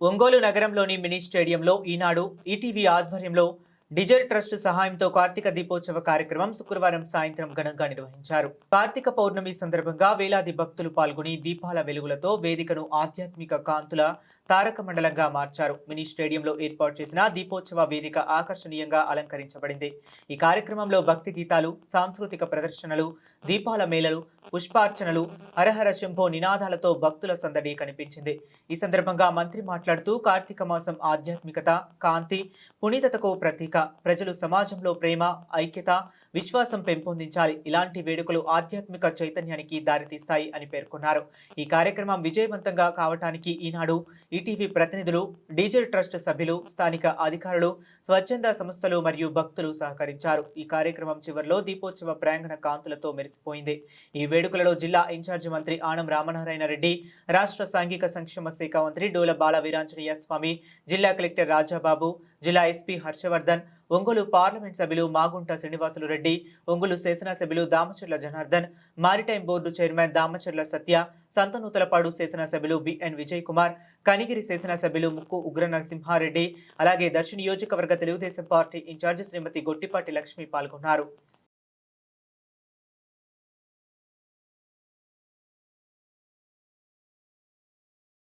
ఒంగోలు నగరంలోని మినీ స్టేడియంలో ఈనాడు ఈటీవీ ఆధ్వర్యంలో డిజర్ ట్రస్ట్ సహాయంతో కార్తీక దీపోత్సవ కార్యక్రమం శుక్రవారం సాయంత్రం ఘనంగా నిర్వహించారు. కార్తీక పౌర్ణమి సందర్భంగా వేలాది భక్తులు పాల్గొని దీపాల వెలుగులతో వేదికను ఆధ్యాత్మిక కాంతుల తారక మండలంగా మార్చారు. మినీ స్టేడియంలో ఏర్పాటు చేసిన దీపోత్సవ వేదిక ఆకర్షణీయంగా అలంకరించబడింది. ఈ కార్యక్రమంలో భక్తి గీతాలు సాంస్కృతిక ప్రదర్శనలు దీపాల మేళలు పుష్పార్చనలు హరహర శంభో నినాదాలతో భక్తుల సందడి కనిపించింది. ఈ సందర్భంగా మంత్రి మాట్లాడుతూ కార్తీక మాసం ఆధ్యాత్మికత కాంతి పునీతతకు ప్రతీక. ప్రజలు సమాజంలో ప్రేమ ఐక్యత విశ్వాసం పెంపొందించాలి. ఇలాంటి వేడుకలు ఆధ్యాత్మిక చైతన్యానికి దారితీస్తాయి అని పేర్కొన్నారు. ఈ కార్యక్రమం విజయవంతంగా కావటానికి ఈనాడు ఈటీవీ ప్రతినిధులు డీజే ట్రస్ట్ సభ్యులు స్థానిక అధికారులు స్వచ్ఛంద సంస్థలు మరియు భక్తులు సహకరించారు. ఈ కార్యక్రమం చివరిలో దీపోత్సవ ప్రాంగణ కాంతులతో మెరిసిపోయింది. ఈ వేడుకలలో జిల్లా ఇన్ఛార్జి మంత్రి ఆనం రామనారాయణ రెడ్డి రాష్ట్ర సాంఘిక సంక్షేమ శాఖ మంత్రి డోల బాల వీరాంజనేయ స్వామి జిల్లా కలెక్టర్ రాజాబాబు జిల్లా ఎస్పీ హర్షవర్ధన్ ఒంగోలు పార్లమెంట్ సభ్యులు మాగుంట శ్రీనివాసులు రెడ్డి ఒంగోలు శాసనసభ్యులు Damacharla Janardhan maritime board chairman Damacharla Satya Santhanuthalapadu శాసనసభ్యులు బిఎన్ విజయ్ కుమార్ కనిగిరి శాసనసభ్యులు ముక్కు ఉగ్ర నరసింహారెడ్డి అలాగే దర్శి నియోజకవర్గ తెలుగుదేశం పార్టీ ఇన్ఛార్జి శ్రీమతి గొట్టిపాటి లక్ష్మి పాల్గొన్నారు.